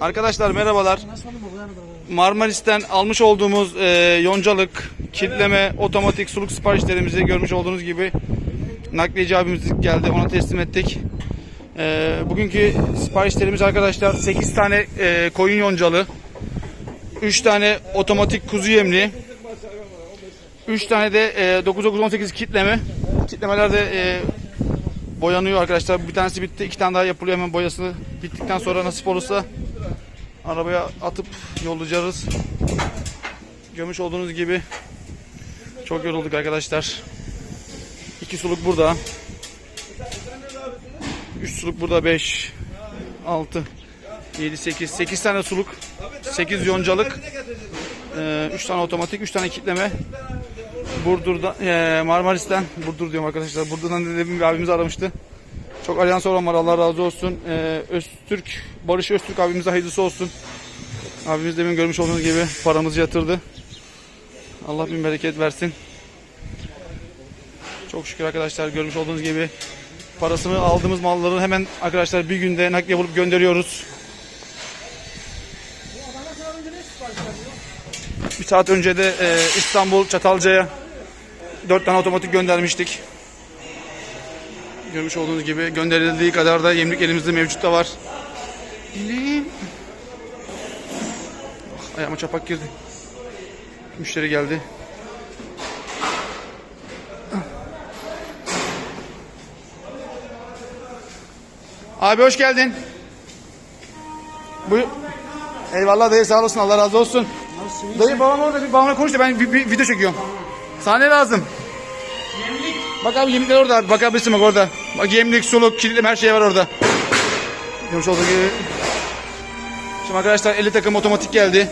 Arkadaşlar merhabalar. Marmaris'ten almış olduğumuz e, yoncalık, kitleme, otomatik suluk siparişlerimizi görmüş olduğunuz gibi nakliyeci abimiz geldi. Ona teslim ettik. E, bugünkü siparişlerimiz arkadaşlar 8 tane e, koyun yoncalı, 3 tane otomatik kuzu yemli, 3 tane de e, 9918 kitleme. Kitlemeler de e, boyanıyor arkadaşlar. Bir tanesi bitti. iki tane daha yapılıyor hemen boyası bittikten sonra nasip olursa arabaya atıp yollayacağız. Görmüş olduğunuz gibi çok yorulduk arkadaşlar. İki suluk burada. Üç suluk burada. Beş, altı, yedi, sekiz. Sekiz tane suluk. Sekiz yoncalık. Ee, üç tane otomatik. Üç tane kitleme. Burdur'dan, eee, Marmaris'ten, Burdur diyorum arkadaşlar. Burdur'dan dediğim bir abimiz aramıştı. Çok arayan soran var. Allah razı olsun. Eee Öztürk, Barış Öztürk abimize hayırlısı olsun. Abimiz demin görmüş olduğunuz gibi paramızı yatırdı. Allah bin bereket versin. Çok şükür arkadaşlar görmüş olduğunuz gibi parasını aldığımız malları hemen arkadaşlar bir günde nakliye bulup gönderiyoruz. Bir saat önce de e, İstanbul Çatalca'ya 4 tane otomatik göndermiştik. Görmüş olduğunuz gibi gönderildiği kadar da yemlik elimizde mevcut da var. Elim. Ah, ayağıma çapak girdi. Müşteri geldi. Abi hoş geldin. Buyur. Eyvallah dayı sağ olasın Allah razı olsun. Dayı babam orada bir babamla konuş da ben bir, bir video çekiyorum. Sana ne lazım? Bak abi yemlikler orada abi. Bakabilirsin bak orada. Bak yemlik, suluk, kilitleme her şey var orada. Görmüş olduğu gibi. Şimdi arkadaşlar 50 takım otomatik geldi.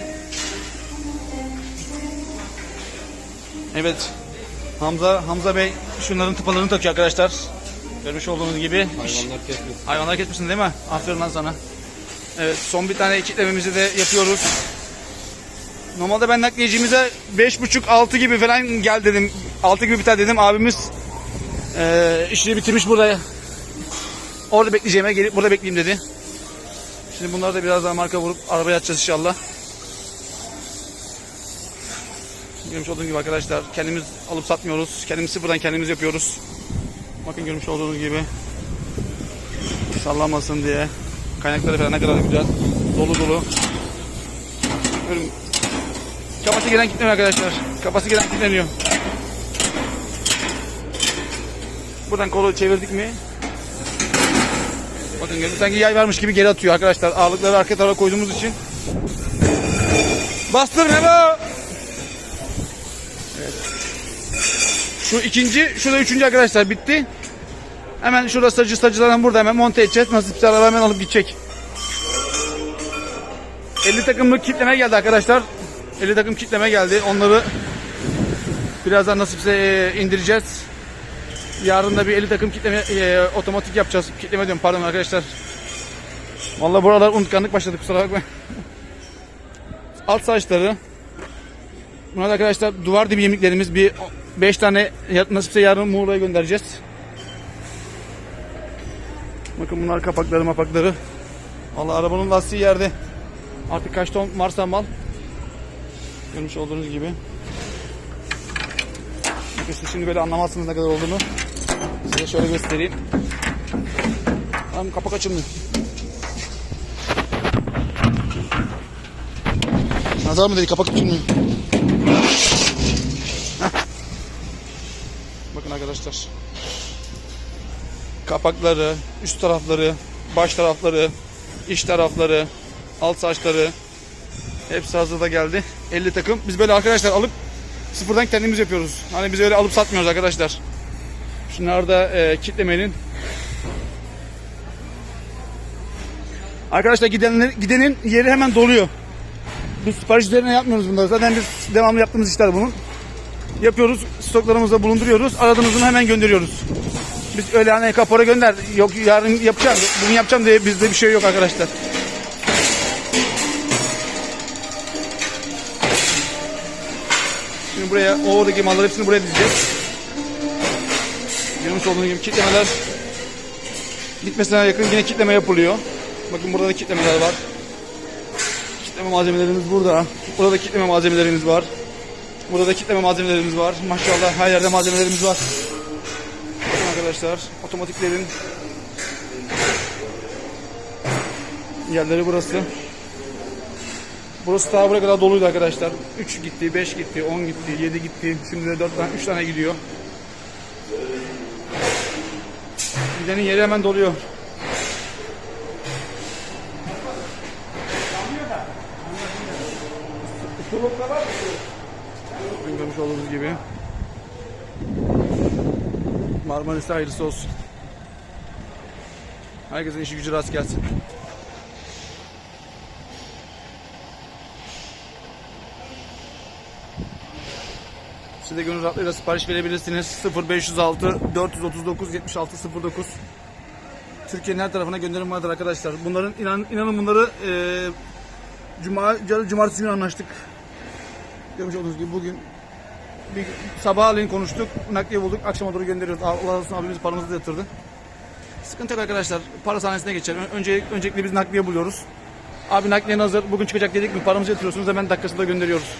Evet. Hamza Hamza Bey şunların tıpalarını takıyor arkadaşlar. Görmüş olduğunuz gibi. Hayvanlar kesmiş. Hayvanlar kesmişsin değil mi? Aferin lan sana. Evet son bir tane kitlememizi de yapıyoruz. Normalde ben nakliyecimize 5.5-6 gibi falan gel dedim. 6 gibi biter dedim. Abimiz eee işini bitirmiş burada. Orada bekleyeceğime gelip burada bekleyeyim dedi. Şimdi bunları da biraz daha marka vurup arabaya atacağız inşallah. Görmüş olduğunuz gibi arkadaşlar kendimiz alıp satmıyoruz. Kendimiz sıfırdan kendimiz yapıyoruz. Bakın görmüş olduğunuz gibi sallanmasın diye. Kaynakları falan ne kadar güzel. Dolu dolu. Kafası gelen gitmiyor arkadaşlar. Kafası gelen gitmiyor. Buradan kolu çevirdik mi? Bakın geldi sanki yay varmış gibi geri atıyor arkadaşlar. Ağırlıkları arka tarafa koyduğumuz için. Bastır Memo. Evet. Şu ikinci, şu da üçüncü arkadaşlar bitti. Hemen şurada sacı sacılardan burada hemen monte edeceğiz. Nasipse araba hemen alıp gidecek. 50 takımlık kitleme geldi arkadaşlar. 50 takım kitleme geldi. Onları birazdan nasipse e, indireceğiz. Yarın da bir 50 takım kitleme e, otomatik yapacağız. Kitleme diyorum pardon arkadaşlar. Vallahi buralar unutkanlık başladı kusura bakma. Alt saçları. Bunlar da arkadaşlar duvar dibi yemliklerimiz. Bir 5 tane nasipse yarın Muğla'ya göndereceğiz. Bakın bunlar kapakları mapakları. Vallahi arabanın lastiği yerde. Artık kaç ton varsa mal. Görmüş olduğunuz gibi. Bakın şimdi böyle anlamazsınız ne kadar olduğunu. Size şöyle göstereyim. Tamam kapak açılmıyor. Nazar mı dedi kapak açılmıyor. Bakın arkadaşlar. Kapakları, üst tarafları, baş tarafları, iç tarafları, alt saçları hepsi hazırda geldi. 50 takım. Biz böyle arkadaşlar alıp sıfırdan kendimiz yapıyoruz. Hani biz öyle alıp satmıyoruz arkadaşlar. Şunlar da e, kitlemenin. Arkadaşlar gidenin, gidenin yeri hemen doluyor. Biz sipariş üzerine yapmıyoruz bunları. Zaten biz devamlı yaptığımız işler bunun. Yapıyoruz, stoklarımızda bulunduruyoruz. Aradığımızda hemen gönderiyoruz. Biz öyle hani kapora gönder, yok yarın yapacağım, bugün yapacağım diye bizde bir şey yok arkadaşlar. Şimdi buraya oradaki malları hepsini buraya dizeceğiz. Görmüş olduğunuz gibi kitlemeler bitmesine yakın yine kitleme yapılıyor. Bakın burada da kitlemeler var. Kitleme malzemelerimiz burada. Burada da kitleme malzemelerimiz var. Burada da kitleme malzemelerimiz var. Maşallah her yerde malzemelerimiz var. Bakın arkadaşlar otomatiklerin yerleri burası. Burası daha buraya kadar doluydu arkadaşlar. 3 gitti, 5 gitti, 10 gitti, 7 gitti. Şimdi de 4 tane, 3 tane gidiyor. Gidenin yeri hemen doluyor. Bugün görmüş olduğunuz gibi. Marmaris'e hayırlısı olsun. Herkesin işi gücü rast gelsin. Siz de gönül rahatlığıyla sipariş verebilirsiniz. 0506 439 7609 Türkiye'nin her tarafına gönderim vardır arkadaşlar. Bunların inan, inanın bunları e, Cuma, cumartesi günü anlaştık. Görmüş olduğunuz gibi bugün bir sabahleyin konuştuk, nakliye bulduk, akşama doğru gönderiyoruz. Allah olsun abimiz paramızı da yatırdı. Sıkıntı yok arkadaşlar. Para sahnesine geçelim. Önce, öncelikle biz nakliye buluyoruz. Abi nakliyen hazır. Bugün çıkacak dedik mi paramızı yatırıyorsunuz hemen dakikasında gönderiyoruz.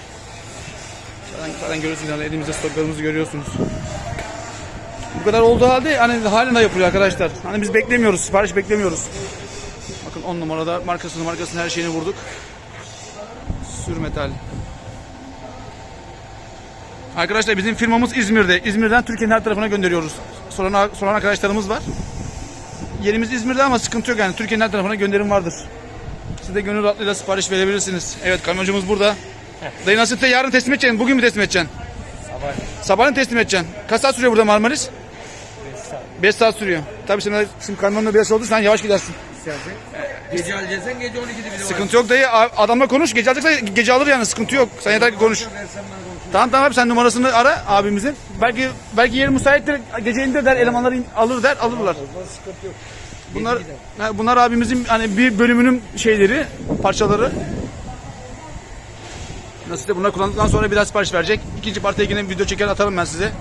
Zaten, zaten görüyorsunuz yani elimizde stoklarımızı görüyorsunuz. Bu kadar olduğu halde hani halen de yapılıyor arkadaşlar. Hani biz beklemiyoruz, sipariş beklemiyoruz. Bakın 10 numarada markasını markasını her şeyini vurduk. Sür metal. Arkadaşlar bizim firmamız İzmir'de. İzmir'den Türkiye'nin her tarafına gönderiyoruz. Soran, soran arkadaşlarımız var. Yerimiz İzmir'de ama sıkıntı yok yani. Türkiye'nin her tarafına gönderim vardır. Siz de gönül rahatlığıyla sipariş verebilirsiniz. Evet kamyoncumuz burada. Dayı nasıl te- yarın teslim edeceksin? Bugün mü teslim edeceksin? Sabah Sabahın teslim edeceksin. Kaç saat sürüyor burada Marmaris? 5 saat 5 saat sürüyor. Tabii şimdi, şimdi kamyonla biraz oldu sen yavaş gidersin. istersen. Gece alacaksın gece 12'de bile. Sıkıntı yok dayı. Adamla konuş. Gece alacaksa gece alır yani. Sıkıntı yok. Sen yeter ki konuş. Tamam tamam abi sen numarasını ara abimizin. Belki belki yeri müsaittir. Gece indir der elemanlar in- alır der alırlar. Sıkıntı yok. Bunlar ha, bunlar abimizin hani bir bölümünün şeyleri, parçaları. Nasıl de bunlar kullandıktan sonra biraz sipariş verecek. İkinci partiye yine video çeker atarım ben size.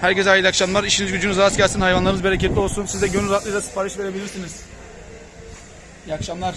Herkese hayırlı akşamlar. İşiniz gücünüz rast gelsin. Hayvanlarınız bereketli olsun. Siz de gönül rahatlığıyla sipariş verebilirsiniz. İyi akşamlar.